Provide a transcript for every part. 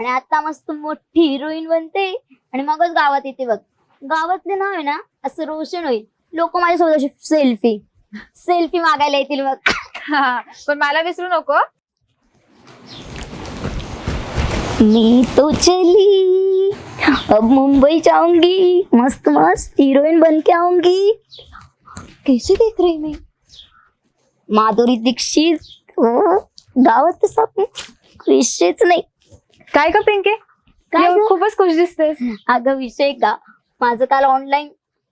आणि आता मस्त मोठी हिरोईन बनते. आणि मगच गावात येते बघ. गावातले नाव आहे ना असं रोशन होईल. लोक माझ्यासोबत सेल्फी सेल्फी मागायला येतील बघ. हा, पण मला विसरू नको. मी तो चली. अब मुंबई जाऊंगी मस्त मस्त हीरोइन बन के आऊंगी कैसे देख रही मैं? माधुरी दीक्षित ओ, गावात तसं विषयच नाही. काय का पिंके? काय गं? खूपच खुश दिसतेस. अगं विषय का? माझं काल ऑनलाईन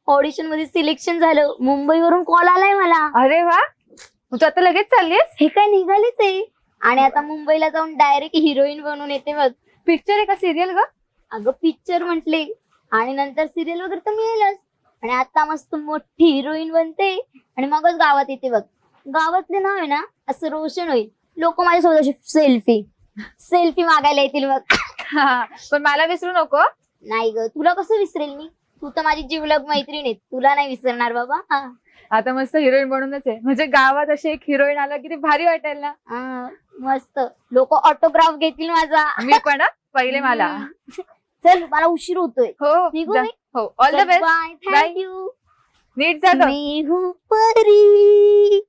ऑडिशनमध्ये सिलेक्शन झालं. मुंबईवरून कॉल आलाय मला. अरे वा. तू आता लगेच चाललीस हे काय निघालेच आहे. आणि आता मुंबईला जाऊन डायरेक्ट हिरोईन बनून येते बघ. पिक्चर आहे का सिरियल ग? अगं पिक्चर म्हंटले. आणि नंतर सिरियल वगैरे तर मिळेलच. आणि आता मस्त मोठी हिरोईन बनते. आणि मगच गावात येते बघ. गावातले नाव आहे ना असं रोशन होईल. लोक माझ्यासोबत सेल्फी सेल्फी मागायला येतील बघ हा, पण मला विसरू नको. नाही ग तुला कसं विसरेल मी? तू तर माझी जीवलग मैत्रीण आहे. तुला नाही विसरणार बाबा. हा. आता मस्त हिरोईन बनूनच आहे. म्हणजे गावात अशी एक हिरोईन आला की ते भारी वाटेल ना? हा, मस्त. लोक ऑटोग्राफ घेतील माझा. मी पण हा, पहिले मला. चल मला उशीर होतोय. हो निघू जा. मी? हो all the best bye Bye. Thank you नीट गं. मी हूँ परी.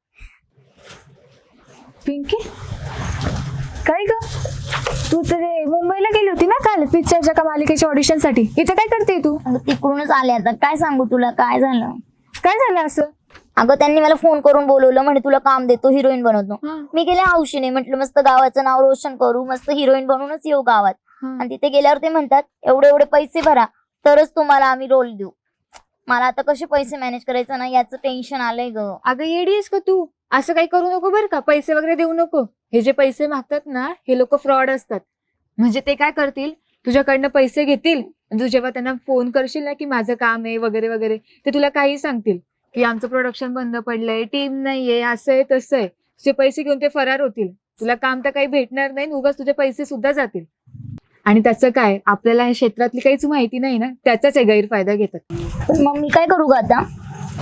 पिंकी? काय ग? तू तर हे मुंबईला गेली होती ना काल पिक्चरच्या का मालिकेच्या ऑडिशनसाठी. इथे काय करते तू? अगं तिकडूनच आले आता. काय सांगू तुला? काय झालं? काय झालं असं? अगं त्यांनी मला फोन करून बोलवलं म्हणे तुला काम देतो हिरोईन बनवतो. हा, मी गेले हौशीने म्हटलं मस्त गावाचं नाव रोशन करू मस्त हिरोईन बनवूनच येऊ गावात. आणि तिथे गेल्यावर ते म्हणतात एवढे एवढे पैसे भरा तरच तुम्हाला आम्ही रोल देऊ. मला आता कसे पैसे मॅनेज करायचं ना याचं टेन्शन आलंय ग. अगं येडी आहेस का तू. असं काही करू नको बरं का पैसे वगैरे देऊ नको. हे जे पैसे मागतात ना हे लोक फ्रॉड असतात. म्हणजे ते काय करतील? तुझ्याकडनं पैसे घेतील. तू जेव्हा त्यांना फोन करशील ना की माझं काम आहे वगैरे वगैरे ते तुला काही सांगतील. की आमचं प्रोडक्शन बंद पडलंय टीम नाहीये असं आहे तसं आहे. तुझे पैसे घेऊन ते फरार होतील. तुला काम तर काही भेटणार नाही उगाच तुझे पैसे सुद्धा जातील. आणि त्याचं काय? आपल्याला या क्षेत्रातली काहीच माहिती नाही ना त्याचाच हे गैरफायदा घेतात. मग मी काय करू ग आता?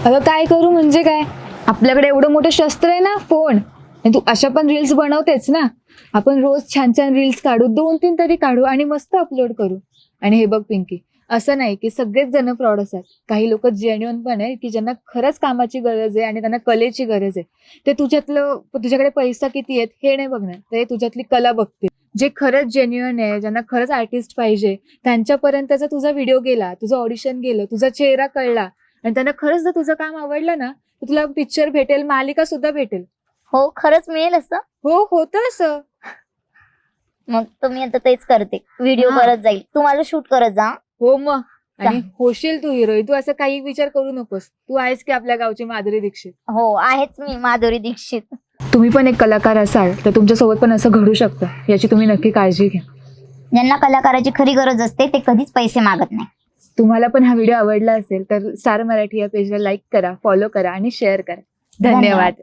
अगं काय करू? म्हणजे काय? आपल्याकडे एवढं मोठं शस्त्र आहे ना फोन. आणि तू अशा पण रील्स बनवतेच ना? आपण रोज छान छान रील्स काढू दोन तीन तरी काढू आणि मस्त अपलोड करू. आणि हे बघ पिंकी असं नाही की सगळेच जण फ्रॉड असतात. काही लोक जेन्युअन पण आहे की ज्यांना खरंच कामाची गरज आहे आणि त्यांना कलेची गरज आहे. ते तुझ्यातलं तुझ्याकडे पैसा किती आहेत हे नाही बघणार. ते तुझ्यातली कला बघते जे खरंच जेन्युअन आहे ज्यांना खरंच आर्टिस्ट पाहिजे त्यांच्यापर्यंतचा तुझा व्हिडिओ गेला तुझं ऑडिशन गेलं तुझा चेहरा कळला आणि त्यांना खरंच जर तुझं काम आवडलं ना तर तुला पिक्चर भेटेल मालिका सुद्धा भेटेल. हो खरंच मिळेल असं? हो होतं असं. मग मी आता तेच करते. व्हिडिओ हा. करत जाईल. तू माझं शूट करत जा. हो मग आणि. होशील तू हिरोईन तू असं काही विचार करू नकोस. तू आहेस की आपल्या गावची माधुरी दीक्षित? हो आहेच मी माधुरी दीक्षित. तुम्ही पण एक कलाकार असाल तर तुमच्यासोबत पण असं घडू शकतं. याची तुम्ही नक्की काळजी घ्या. ज्यांना कलाकाराची खरी गरज असते ते कधीच पैसे मागत नाही. तुम्हाला पण हा व्हिडिओ आवडला असेल तर स्टार मराठी या पेजला लाईक करा फॉलो करा आणि शेअर करा. धन्यवाद. धन्यवाद.